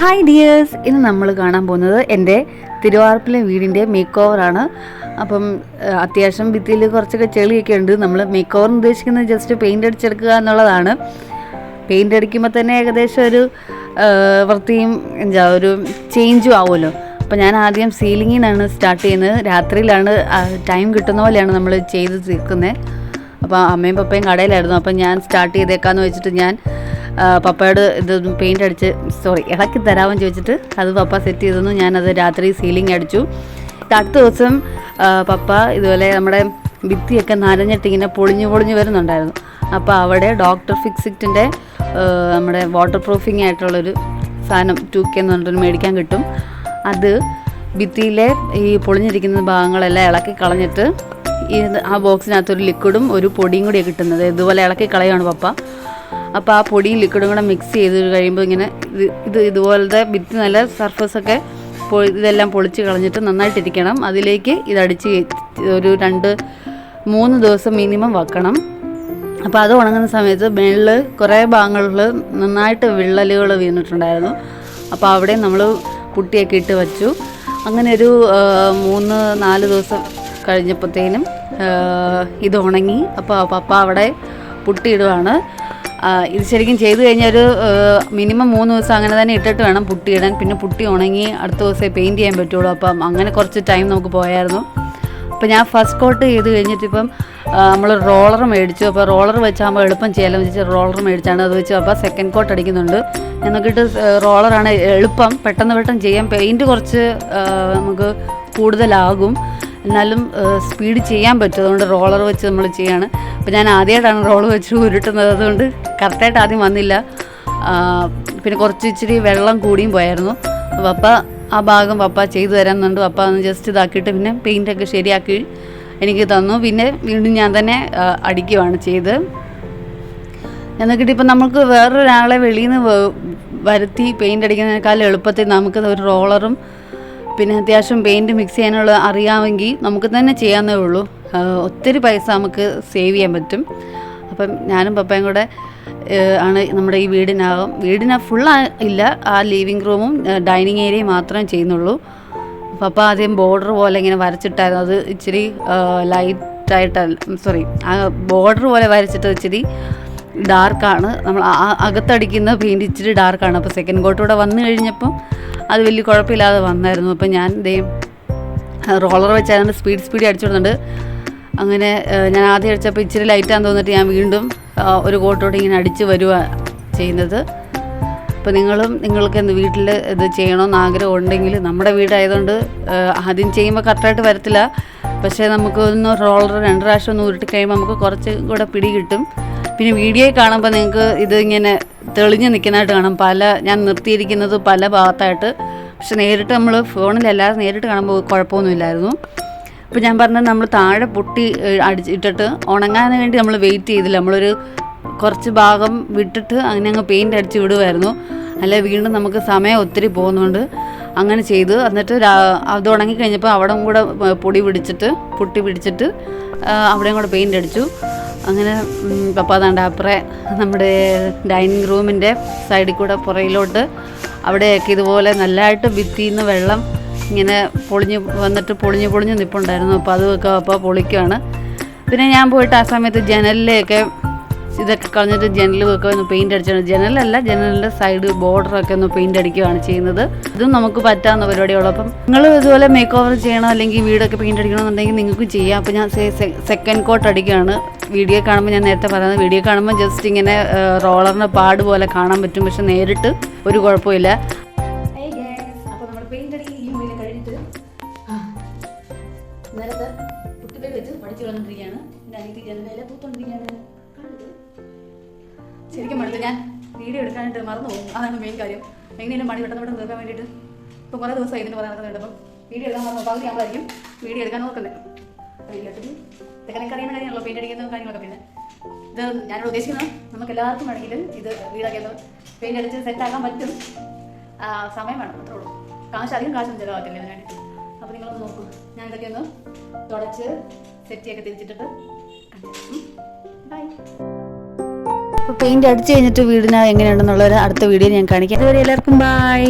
Hi dears ഇന്ന് നമ്മൾ കാണാൻ പോകുന്നത് എന്റെ തിരുവാർപ്പിലെ വീടിന്റെ മേക്ക് ഓവറാണ് അപ്പം അത്യാവശ്യം ഭിത്തിയിൽ കുറച്ചൊക്കെ ചെളിയൊക്കെ ഉണ്ട്. നമ്മൾ മേക്ക് ഓവർ ഉദ്ദേശിക്കുന്നത് ജസ്റ്റ് പെയിന്റ് അടിച്ചെടുക്കുക എന്നുള്ളതാണ്. പെയിന്റ് അടിക്കുമ്പോൾ തന്നെ ഏകദേശം ഒരു വൃത്തിയും എന്താ ഒരു ചേഞ്ചും ആവുമല്ലോ. അപ്പോൾ ഞാൻ ആദ്യം സീലിങ്ങിൽ നിന്നാണ് സ്റ്റാർട്ട് ചെയ്യുന്നത്. രാത്രിയിലാണ് ടൈം കിട്ടുന്ന പോലെയാണ് നമ്മൾ ചെയ്ത് തീർക്കുന്നത് അപ്പോൾ അമ്മയും പപ്പയും കടയിലായിരുന്നു. അപ്പം ഞാൻ സ്റ്റാർട്ട് ചെയ്തേക്കാന്ന് വെച്ചിട്ട് ഞാൻ പപ്പയോട് ഇത് പെയിന്റ് അടിച്ച് സോറി ഇളക്കി തരാമെന്ന് ചോദിച്ചിട്ട് അത് പപ്പ സെറ്റ് ചെയ്തെന്നു ഞാനത് രാത്രി സീലിംഗ് അടിച്ചു. അടുത്ത ദിവസം പപ്പ ഇതുപോലെ നമ്മുടെ ഭിത്തിയൊക്കെ നനഞ്ഞിട്ട് ഇങ്ങനെ പൊളിഞ്ഞു പൊളിഞ്ഞു വരുന്നുണ്ടായിരുന്നു. അപ്പോൾ അവിടെ ഡോക്ടർ ഫിക്സിറ്റിന്റെ നമ്മുടെ വാട്ടർ പ്രൂഫിങ് ആയിട്ടുള്ളൊരു സാധനം ടു കെ എന്ന് മേടിക്കാൻ കിട്ടും. അത് ഭിത്തിയിലെ ഈ പൊളിഞ്ഞിരിക്കുന്ന ഭാഗങ്ങളെല്ലാം ഇളക്കി കളഞ്ഞിട്ട് ഈ ആ ബോക്സിനകത്തൊരു ലിക്വിഡും ഒരു പൊടിയും കൂടിയാണ് കിട്ടുന്നത്. ഇതുപോലെ ഇളക്കി കളയാണ് പപ്പ. അപ്പോൾ ആ പൊടിയും ലിക്വിഡും കൂടെ മിക്സ് ചെയ്ത് കഴിയുമ്പോൾ ഇങ്ങനെ ഇത് ഇത് ഇതുപോലത്തെ ഭിത്തി നല്ല സർഫസൊക്കെ ഇതെല്ലാം പൊളിച്ച് കളഞ്ഞിട്ട് നന്നായിട്ടിരിക്കണം. അതിലേക്ക് ഇതടിച്ച് ഒരു രണ്ട് മൂന്ന് ദിവസം മിനിമം വെക്കണം. അപ്പോൾ അത് ഉണങ്ങുന്ന സമയത്ത് മേളിൽ കുറേ ഭാഗങ്ങളിൽ നന്നായിട്ട് വിള്ളലുകൾ വീണിട്ടുണ്ടായിരുന്നു. അപ്പോൾ അവിടെ നമ്മൾ പുട്ടിയൊക്കെ ഇട്ട് വച്ചു. അങ്ങനെ ഒരു മൂന്ന് നാല് ദിവസം കഴിഞ്ഞപ്പോഴത്തേനും ഇത് ഉണങ്ങി. അപ്പോൾ പപ്പ അവിടെ പുട്ടിയിടുവാണ്. ഇത് ശരിക്കും ചെയ്തു കഴിഞ്ഞാൽ ഒരു മിനിമം മൂന്ന് ദിവസം അങ്ങനെ തന്നെ ഇട്ടിട്ട് വേണം പുട്ടി ഇടാൻ. പിന്നെ പുട്ടി ഉണങ്ങി അടുത്ത ദിവസമേ പെയിന്റ് ചെയ്യാൻ പറ്റുള്ളൂ. അപ്പം അങ്ങനെ കുറച്ച് ടൈം നമുക്ക് പോയായിരുന്നു. അപ്പോൾ ഞാൻ ഫസ്റ്റ് കോട്ട് ചെയ്ത് കഴിഞ്ഞിട്ട് ഇപ്പം നമ്മൾ റോളർ മേടിച്ചു. അപ്പോൾ റോളർ വെച്ചാകുമ്പോൾ എളുപ്പം ചെയ്യാമെന്ന് വെച്ചാൽ റോളർ മേടിച്ചാണ് അത് വെച്ച്. അപ്പോൾ സെക്കൻഡ് കോട്ട് അടിക്കുന്നുണ്ട്. ഞാൻ നോക്കിയിട്ട് റോളറാണ് എളുപ്പം. പെട്ടെന്ന് പെട്ടെന്ന് ചെയ്യാം. പെയിന്റ് കുറച്ച് നമുക്ക് കൂടുതലാകും. എന്നാലും സ്പീഡ് ചെയ്യാൻ പറ്റും. അതുകൊണ്ട് റോളർ വെച്ച് നമ്മൾ ചെയ്യാണ്. അപ്പോൾ ഞാൻ ആദ്യമായിട്ടാണ് റോൾ വെച്ച് ഉരുട്ടുന്നത്. അതുകൊണ്ട് കറക്റ്റായിട്ട് ആദ്യം വന്നില്ല. പിന്നെ കുറച്ച് ഇച്ചിരി വെള്ളം കൂടിയും പോയായിരുന്നു. പപ്പ ആ ഭാഗം പപ്പ ചെയ്തു തരാമെന്നുണ്ട്. പപ്പ ഒന്ന് ജസ്റ്റ് ഇതാക്കിയിട്ട് പിന്നെ പെയിന്റൊക്കെ ശരിയാക്കി എനിക്ക് തന്നു. പിന്നെ വീണ്ടും ഞാൻ തന്നെ അടിക്കുകയാണ് ചെയ്ത്. എന്നിട്ട് ഇപ്പം നമുക്ക് വേറൊരാളെ വെളിയിൽ നിന്ന് വരുത്തി പെയിന്റ് അടിക്കുന്നതിനേക്കാൾ എളുപ്പത്തിൽ നമുക്ക് ഒരു റോളറും പിന്നെ അത്യാവശ്യം പെയിന്റ് മിക്സ് ചെയ്യാനുള്ള അറിയാമെങ്കിൽ നമുക്ക് തന്നെ ചെയ്യാവുന്നേ ഉള്ളൂ. ഒത്തിരി പൈസ നമുക്ക് സേവ് ചെയ്യാൻ പറ്റും. അപ്പം ഞാനും പപ്പയും കൂടെ ആണ് നമ്മുടെ ഈ വീടിനകം വീടിന ഫുൾ ഇല്ല ആ ലിവിങ് റൂമും ഡൈനിങ് ഏരിയയും മാത്രമേ ചെയ്യുന്നുള്ളൂ. പപ്പ ആദ്യം ബോർഡർ പോലെ ഇങ്ങനെ വരച്ചിട്ടായിരുന്നു. അത് ഇച്ചിരി ലൈറ്റായിട്ടല്ല സോറി ആ ബോർഡർ പോലെ വരച്ചിട്ട് ഇച്ചിരി ഡാർക്കാണ് നമ്മൾ അകത്തടിക്കുന്ന പെയിന്റ് ഇച്ചിരി ഡാർക്കാണ് അപ്പോൾ സെക്കൻഡ് കോട്ടൂടെ വന്നു കഴിഞ്ഞപ്പം അത് വലിയ കുഴപ്പമില്ലാതെ വന്നായിരുന്നു. അപ്പം ഞാൻ ദേ റോളർ വെച്ചായിരുന്നു സ്പീഡ് സ്പീഡ് അടിച്ചു കൊടുക്കുന്നുണ്ട് അങ്ങനെ ഞാൻ ആദ്യം അടിച്ചപ്പോൾ ഇച്ചിരി ലൈറ്റാന്ന് തോന്നിട്ട് ഞാൻ വീണ്ടും ഒരു കോട്ടോടെ ഇങ്ങനെ അടിച്ച് വരുക ചെയ്യുന്നത്. അപ്പോൾ നിങ്ങളും നിങ്ങൾക്ക് എന്ത് വീട്ടിൽ ഇത് ചെയ്യണമെന്ന് ആഗ്രഹം ഉണ്ടെങ്കിൽ നമ്മുടെ വീടായതുകൊണ്ട് ആദ്യം ചെയ്യുമ്പോൾ കറക്റ്റായിട്ട് വരത്തില്ല. പക്ഷേ നമുക്ക് ഒന്ന് റോളർ രണ്ട് പ്രാവശ്യം ഒന്ന് ഉരുട്ടി കഴിയുമ്പോൾ നമുക്ക് കുറച്ച് കൂടെ പിടി കിട്ടും. പിന്നെ വീഡിയോയിൽ കാണുമ്പോൾ നിങ്ങൾക്ക് ഇത് ഇങ്ങനെ തെളിഞ്ഞ് നിൽക്കുന്നതായിട്ട് കാണും. പല ഞാൻ നിർത്തിയിരിക്കുന്നത് പല ഭാഗത്തായിട്ട്. പക്ഷെ നേരിട്ട് നമ്മൾ ഫോണിലല്ലാതെ നേരിട്ട് കാണുമ്പോൾ കുഴപ്പമൊന്നുമില്ലായിരുന്നു. അപ്പോൾ ഞാൻ പറഞ്ഞത് നമ്മൾ താഴെ പൊട്ടി അടിച്ചിട്ടിട്ട് ഉണങ്ങാൻ വേണ്ടി നമ്മൾ വെയിറ്റ് ചെയ്തില്ല. നമ്മളൊരു കുറച്ച് ഭാഗം വിട്ടിട്ട് അങ്ങനെ അങ്ങ് പെയിന്റ് അടിച്ച് വിടുമായിരുന്നു അല്ലെ വീണ്ടും നമുക്ക് സമയം ഒത്തിരി പോകുന്നുണ്ട്. അങ്ങനെ ചെയ്തു എന്നിട്ട് അത് ഉണങ്ങി കഴിഞ്ഞപ്പോൾ അവിടെ കൂടെ പൊടി പിടിച്ചിട്ട് പൊട്ടി പിടിച്ചിട്ട് അവിടെയും കൂടെ പെയിന്റ് അടിച്ചു. അങ്ങനെ പപ്പ താണ്ട അപ്പുറേ നമ്മുടെ ഡൈനിങ് റൂമിന്റെ സൈഡിൽ കൂടെ പുറയിലോട്ട് അവിടെയൊക്കെ ഇതുപോലെ നല്ലതായിട്ട് ഭിത്തിയിൽ നിന്ന് വെള്ളം ഇങ്ങനെ പൊളിഞ്ഞ് വന്നിട്ട് പൊളിഞ്ഞ് പൊളിഞ്ഞ് നിൽപ്പുണ്ടായിരുന്നു അപ്പോൾ അതൊക്കെ അപ്പോൾ പൊളിക്കുകയാണ് പിന്നെ ഞാൻ പോയിട്ട് ആ സമയത്ത് ജനലിലെയൊക്കെ ഇതൊക്കെ കളഞ്ഞിട്ട് ജനലൊക്കെ ഒന്ന് പെയിന്റ് അടിച്ചാണ്. ജനലല്ല ജനലിന്റെ സൈഡ് ബോർഡറൊക്കെ ഒന്ന് പെയിന്റ് അടിക്കുകയാണ് ചെയ്യുന്നത്. ഇതും നമുക്ക് പറ്റാവുന്ന പരിപാടിയുള്ളൂ അപ്പം നിങ്ങൾ ഇതുപോലെ മേക്ക് ഓവർ ചെയ്യണം? അല്ലെങ്കിൽ വീടൊക്കെ പെയിന്റ് അടിക്കണമെന്നുണ്ടെങ്കിൽ നിങ്ങൾക്ക് ചെയ്യാം. അപ്പോൾ ഞാൻ സെക്കൻഡ് കോട്ട് അടിക്കുകയാണ്. വീഡിയോ കാണുമ്പോൾ ഞാൻ നേരത്തെ പറയുന്നത് വീഡിയോ കാണുമ്പോൾ ജസ്റ്റ് ഇങ്ങനെ റോളറിന്റെ പാട് പോലെ കാണാൻ പറ്റും. പക്ഷെ നേരിട്ട് ഒരു കുഴപ്പമില്ല. നേരത്തെ കുട്ടിപ്പേ വെച്ച് പഠിച്ചു വളർന്നിരിക്കുകയാണ് എന്റെ അനിയത്തി ജനലയിലെ പൂത്തോണ്ടിരിക്കുകയാണ് ശരിക്കും മടുത്തു. ഞാൻ വീഡിയോ എടുക്കാനായിട്ട് മറന്നു പോകും. അതാണ് മെയിൻ കാര്യം. എങ്ങനെയും പണി പെട്ടെന്ന് പെട്ടെന്ന് തീർക്കാൻ വേണ്ടിയിട്ട് ഇപ്പം കുറേ ദിവസമായി ഇതിന് പറയാൻ നടക്കുന്നുണ്ട്. അപ്പം വീഡിയോ എടുക്കാൻ മറന്നു. പകുതി ആകുമ്പോഴായിരിക്കും വീഡിയോ എടുക്കാൻ വീട്ടിൽ തെക്കനൊക്കെ അറിയുന്ന കാര്യമാണല്ലോ പെയിന്റ് അടിക്കുന്ന കാര്യങ്ങളൊക്കെ പിന്നെ ഇത് ഞാനിവിടെ ഉദ്ദേശിക്കുന്നത് നമുക്ക് എല്ലാവർക്കും വേണമെങ്കിലും ഇത് വീടാക്കിയത് പെയിന്റ് അടിച്ച് സെറ്റാക്കാൻ പറ്റും. സമയം വേണം. അത്രേ ഉള്ളൂ. കാശ് അധികം കാശൊന്നും ചിലവാക്കില്ല ഇതിന് വേണ്ടി അപ്പോൾ നിങ്ങളൊന്ന് നോക്കൂ. ഞാൻ ഇതൊക്കെ ഒന്ന് തുടച്ച് സെറ്റിയൊക്കെ തിരിച്ചിട്ടിട്ട് ബൈ പെയിന്റ് അടിച്ചു കഴിഞ്ഞിട്ട് വീടിന് എങ്ങനെയുണ്ടെന്നുള്ളത് അടുത്ത വീഡിയോ ഞാൻ കാണിക്കാം. അതുവരെ എല്ലാവർക്കും ബൈ